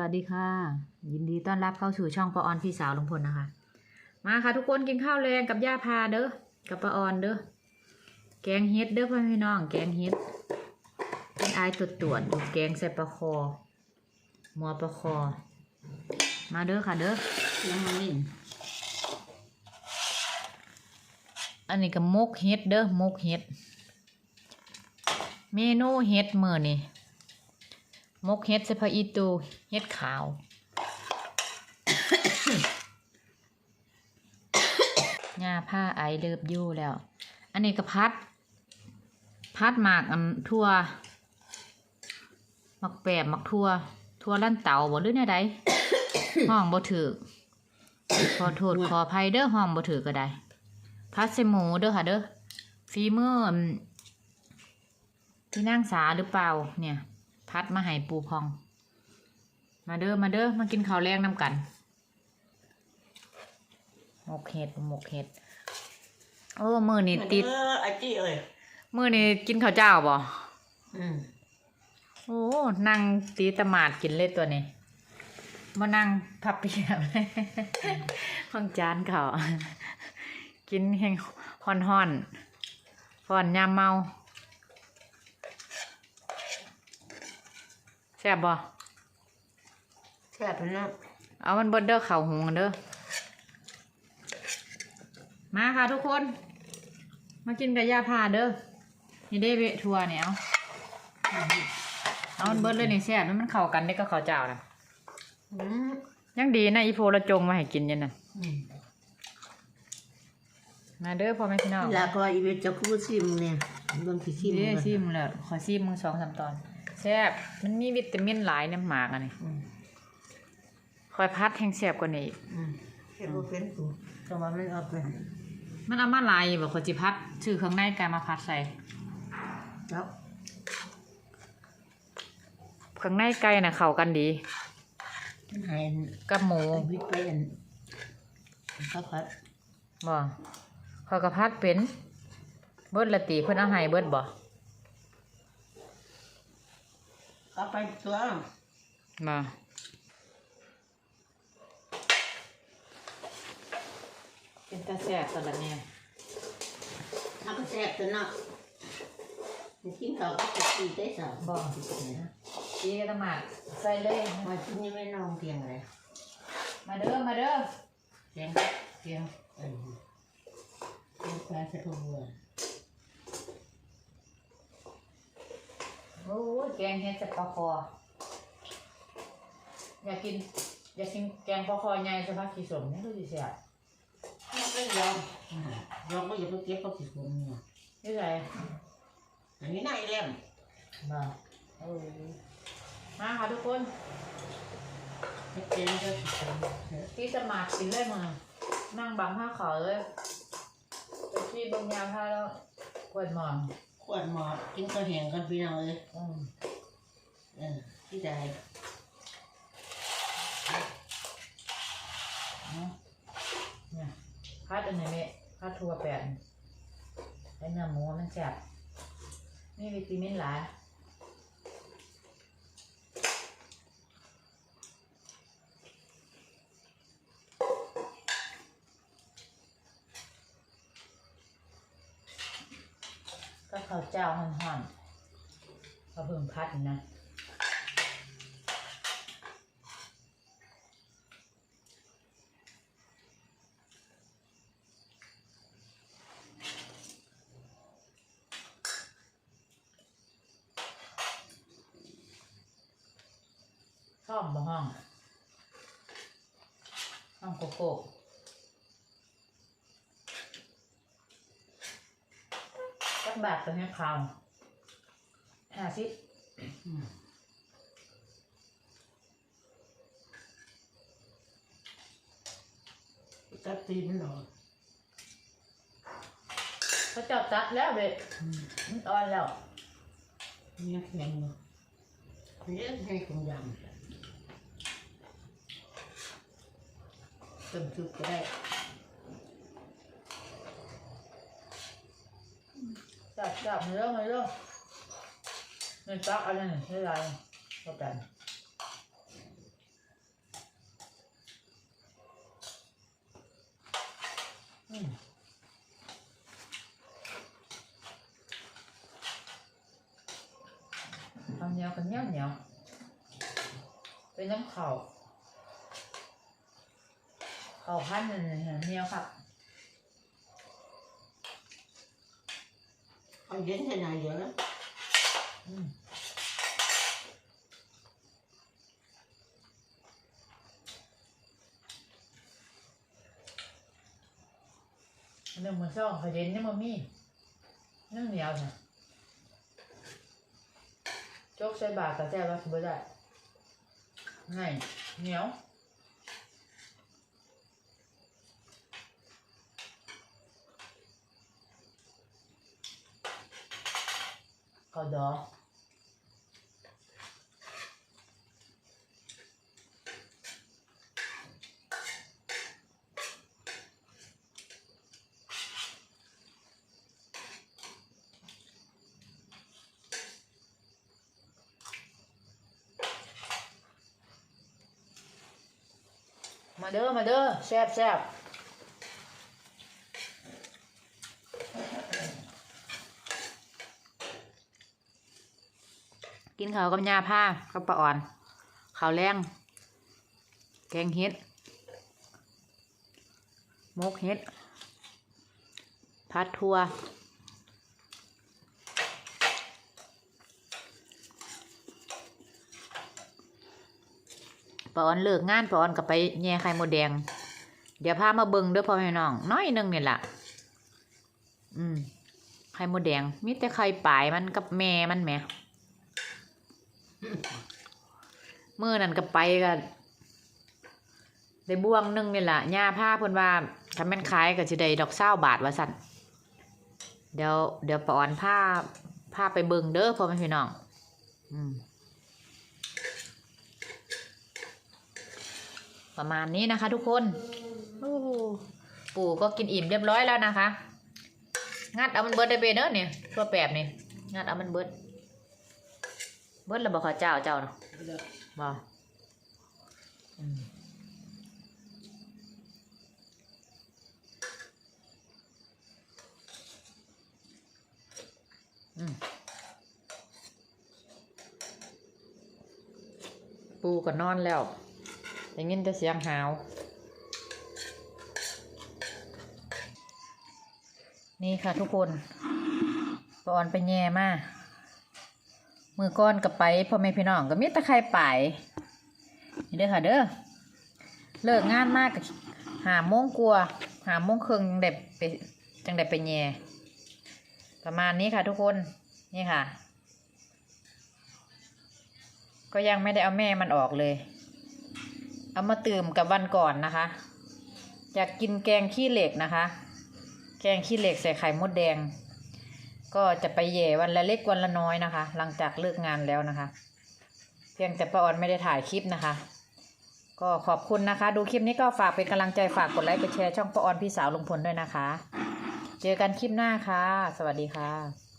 วัสดีค่ะ ยินดีต้อนรับเข้าสู่ช่องปออนพี่สาวลุงพลนะคะ มาค่ะ ทุกคนกินข้าวแรงกับย่าพาเด้อกับปออนเด้อแกงเฮ็ดเด้อพ่อพี่น้อง แกงเฮ็ดเป็นอายตรวจตรวจอยู่แกงใส่ปลาคอหมัวปลาคอ มาเด้อค่ะเด้อน้ำมันอันนี้ก็มกเฮ็ดเด้อมกเฮ็ดเมนูเฮ็ดมื้อนี่ มกเฮ็ดใส่ผักอีตูเฮ็ดขาวหญ้าผ้าไอเลิบยู่แล้ว อันนี้ก็พัด พัดหมากอันทั่วหมักแปบหมักทั่วทั่วลั่นเต่าบ่หรือแนวใดห้องบ่ถือขอโทษขออภัยเด้อห้องบ่ถือก็ได้ พัดใส่หมูเด้อค่ะเด้อฝีมืออืมที่นั่งสาหรือเปล่าเนี่ย พัดมาให้ปูพอง มาเด้อมาเด้อมากินข้าวแรงน้ำกันหมกเห็ดหมกเห็ดโอ้มือนี่ติดเอออาจีเอ้ยมือนี่กินข้าวเจ้าบ่อืมโอ้นั่งตีตะหมาดกินเลยตัวนี้มานั่งพับเพียบเลยห้องจานเขากินแห้งฮ้อนฮ้อนๆฟ้อนยามเมา แซ่บบ่แซ่บนะเอามันเบิดเด้อเข่าหุงกันเด้อมาค่ะทุกคน มากินกับยาพาเด้อนี่ได้เวะทัวเนี่ยเอาเอามันเบิดเลยนี่แซ่บแล้วมันเข้ากันได้ก็ข้าวเจ้านะอืมยังดีนะอีโฟละจงมาให้กินยันน่ะอืมมาเด้อพ่อแม่พี่น้องแล้วก็อีเวทจะพูดซิมเนี่ยเบิ่งที่ซิมเด้ก่อนซิมแล้วขอซิมมึงสองสามตอน แซ่บมันมีวิตามินหลายในหมากอันนี้อืมคอยพัดแห้งแซ่บกว่านี้อีกอืมเห็นบ่เป็นกูก็ว่ามันเอาไปมันเอามาหลายแบบขอจิพัดชื่อเครื่องในกายมาพัดใส่แล้วเครื่องในไก่น่ะเข้ากันดีมันหายกับหมูอันวิทย์ไปอันข้าวผัดบ่ขอยกระพัดเป็นเบิดละตีเพิ่นเอาให้เบิดบ่ ก็ไปตัวบ่เป็นตาแซ่บตอนละเนี่ยถ้าก็แซ่บตัวเนาะมันกินข้าวก็จะตีได้สาวบ่นะจีกระหมาดใส่เลยมากินยังไม่นอนเตียงเลยมาเด้อมาเด้อเตียงเตียงเออเตียงปลาสะโพกวัว โอ้ยแกงเฮ็ดจะปลาคอ อยากกิน อยากกินแกงปลาคอใหญ่สะพักขี้สมนี่ดูสิแซ่บไม่ยอมยอมก็อย่าไปเก็บก็สิผมเนี่ยนี่ไงอันนี้นายเล่มบ่เออมาค่ะทุกคนไม่เต็มก็สิผมที่สมาร์ทกินเลยมานั่งบังผ้าขาวเลยไปที่บางยางผ้าแล้วกวดหมอน ขวดหมอดกินข้าวแห้งกันพี่น้องเลยอืมเออที่ใดเอาเนี่ยพัดอันไหนเนี่ยพัดทัวแปดไอ้เนื้อหมูมันแสบนี่วิตามินหลาย ข้าวเจ้าห่อนๆเขาวเพิ่งพัดนี่นะชอบบ่ห้องห้องโกโก้จัก บาทตัวนี้คาวห้าสิบตัดตีนหน่อยเขาเจับตัดแล้วเด็กมันอ่อนแล้วเนี่ยแข็งเนาะเนี่ยให้คงยำเต้มซุปก็ได้ จับจับเรื่องเรื่องเงินตักอะไรเนี่ยไม่ได้ก็แต่อืทำเนียวกันเนียวเนียวเป็นน้ำเข่าเข่าพันเนี่ยเนียวครับาตรแต่แจ้ว่าคือบ่ได้ไงเหนียวก็ดอมาเด้อ มาเด้อแซ่บแซ่บ กินข้าวกับยาผ้ากับปลาอ่อนข้าวแรงแกงเห็ดมกเห็ดผัดทั่วปลาอ่อนเลิกงานปลาอ่อนก็ไปแย่ไข่มดแดง เดี๋ยวพามาเบิงเด้อพ่อแม่น้อง น้อยหนึงนี่แหละอืม ไข่มดแดง มีแต่ไข่ป่ายมันกับแม่มันแห มมือนั่นก็ไปก็ได้บ่วงหนึงนี่แหล่ะย่าผ้าเพิ่นว่าถ้าแม่นขายก็สิได้ดอกเศร้าบาทว่าสั่นเดี๋ยวเดี๋ยวปอนผ้าผ้าไปเบิ่งเด้อพ่อแม่พี่น้อง อืมประมาณนี้นะคะทุกคนปู่ก็กินอิ่มเรียบร้อยแล้วนะคะ งัดเอามันเบิดได้เบเนอะเนี่ยตัวแปบนี่งัดเอามันเบิด เบิดแล้วบอกขอเจ้าเจ้าเนาะบอกอืมปูก็นอนแล้วได้ยินแต่เสียงหาว นี่ค่ะทุกคนปอนไปแย่มาก มือก้อนกับไปพ่อแม่พี่น้องก็มีตะไคร่ป่ายนี่เด้อค่ะเด้อเลิกงานมากกับหาโมงกลัวหาโมงครึ่งจังได้ไปจังได้ไปแย่ประมาณนี้ค่ะทุกคนนี่ค่ะ ก็ยังไม่ได้เอาแม่มันออกเลย เอามาตื่มกับวันก่อนนะคะ อยากกินแกงขี้เหล็กนะคะ แกงขี้เหล็กใส่ไข่มดแดง ก็จะไปแย่วันละเล็กวันละน้อยนะคะ หลังจากเลิกงานแล้วนะคะ เพียงแต่ป้าออนไม่ได้ถ่ายคลิปนะคะ ก็ขอบคุณนะคะ ดูคลิปนี้ก็ฝากเป็นกำลังใจฝากกดไลค์กดแชร์ช่องป้าออนพี่สาวลุงพลด้วยนะคะ เจอกันคลิปหน้าค่ะ สวัสดีค่ะ